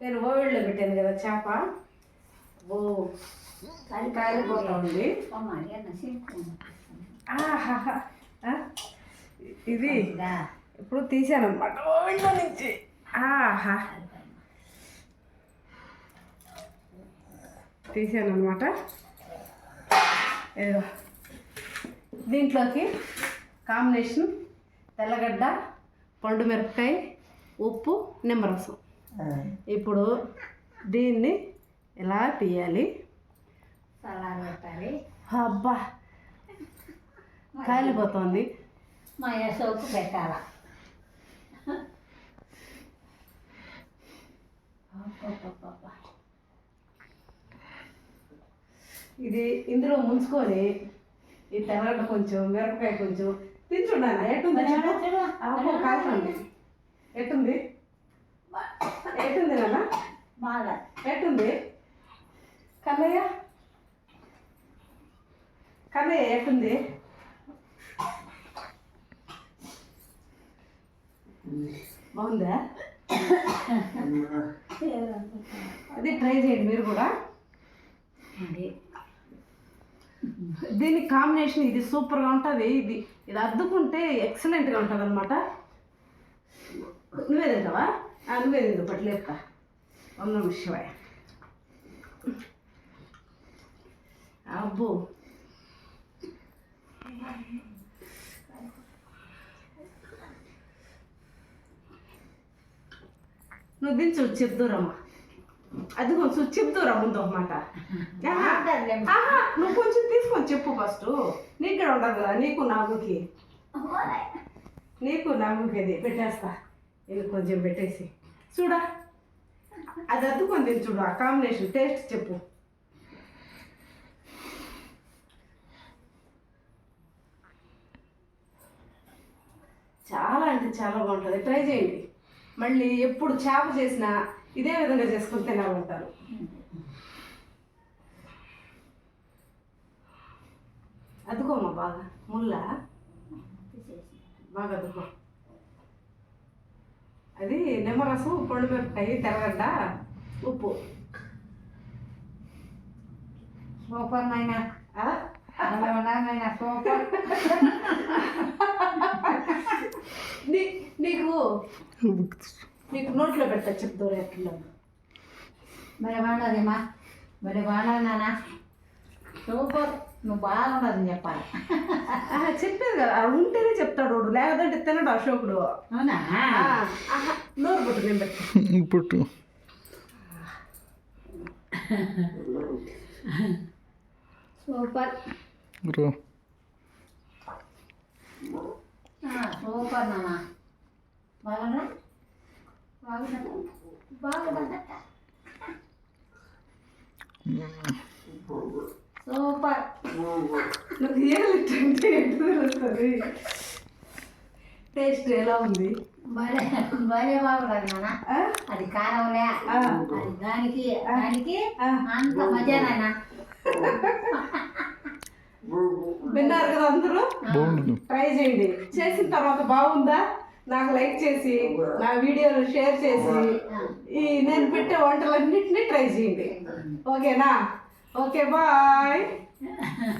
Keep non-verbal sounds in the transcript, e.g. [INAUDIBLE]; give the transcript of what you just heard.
నేను ఓవెల్లో పెట్టాను కదా చేప. ఓ కాలిపోతా ఉంది? ఇది ఇప్పుడు తీసానమాట ఓవెల్లో నుంచి. ఆహా. తీసాను అనమాట ఏదో దీంట్లోకి కాంబినేషన్ తెల్లగడ్డ పండు మిరపకాయ ఉప్పు నిమ్మరసం. ఇప్పుడు దీన్ని ఎలా తీయాలి? సలాడ్ పెట్టాలి. అబ్బా! కాలిపోతుంది. మా సోపు పెట్టాల? ఇది ఇందులో ముంచుకొని ఈ తెల్లగడ్డ కొంచెం మిరపకాయ కొంచెం తింటున్నాను? ఎట్టుంది? కాల్చండి. ఎట్టుంది? ఎట్టుంది నాన్న? బాగా ఎట్టుంది? కన్నయ్య? కన్నయ్య ఎట్టుంది? బాగుందా? అది ట్రై చేయండి మీరు కూడా. దీని కాంబినేషన్ ఇది సూపర్గా ఉంటుంది. ఇది ఇది అద్దుకుంటే ఎక్సలెంట్గా ఉంటుంది అనమాట నువ్వే తింటావా? నువ్వే తిందు పట్లేపుతా ఒన్న విషయమే అబ్బో. నువ్వు దించు చెప్దూరమ్మా. అది కొంచెం చెప్దూరా ముందు ఒక మాట. ఆహా, బాగుంటుందిలేమ్మా. ఆహా, నువ్వు కొంచెం తీసుకొని చెప్పు ఫస్ట్. నీకు కూడా ఉండదు కదా నీకు నాగుకి. నీకు నాగుకి అది పెట్టేస్తా. ఇది కొంచెం పెట్టేసి. చూడా? అది అద్దుకొని తిని చూడు ఆ కాంబినేషన్ టేస్ట్ చెప్పు. చాలా అంటే చాలా బాగుంటుంది. ట్రై చేయండి. మళ్ళీ ఎప్పుడు చేప చేసినా ఇదే విధంగా చేసుకొని తినాలంటారు అద్దుకోమా బాగా. ముల్ల? బాగా అద్దుకో అది నిమ్మరసం పండు మిరపకాయ తెల్లగడ్డ. ఉప్పు. సూపర్ నాయన? నాయన? సూపర్. నీ నీకు నీకు నోట్లో పెడతా చెప్తారు ఎట్లా మరి బాగుండదమ్మా మరి బాగుండదు నాన్న సూపర్. నువ్వు బాగుండదని చెప్పాలి. చెప్పేది కదా. ఉంటేనే చెప్తాడు వాడు. లేదంటే తినడు అశోకుడు. అవునా? నోరు పుట్టు నేను పెట్టు. సూపర్. సూపర్ నాన్న. బాగుందా బాగుందా సూపర్ నాకు ఏమిటంటే ఎటు తెలుస్తుంది టేస్ట్ ఎలా ఉంది? భలే భలే బాగుండదు నాన్న? అది కారంలే ఆ. అది దానికి దానికి. అంత మజా నాన్న విన్నారు కదా అందరూ? ట్రై చేయండి. చేసిన తర్వాత బాగుందా? నాకు లైక్ చేసి నా వీడియోలు షేర్ చేసి ఈ నేను పెట్టే వంటలన్నింటినీ ట్రై చేయండి. ఓకేనా? Okay, bye. [LAUGHS]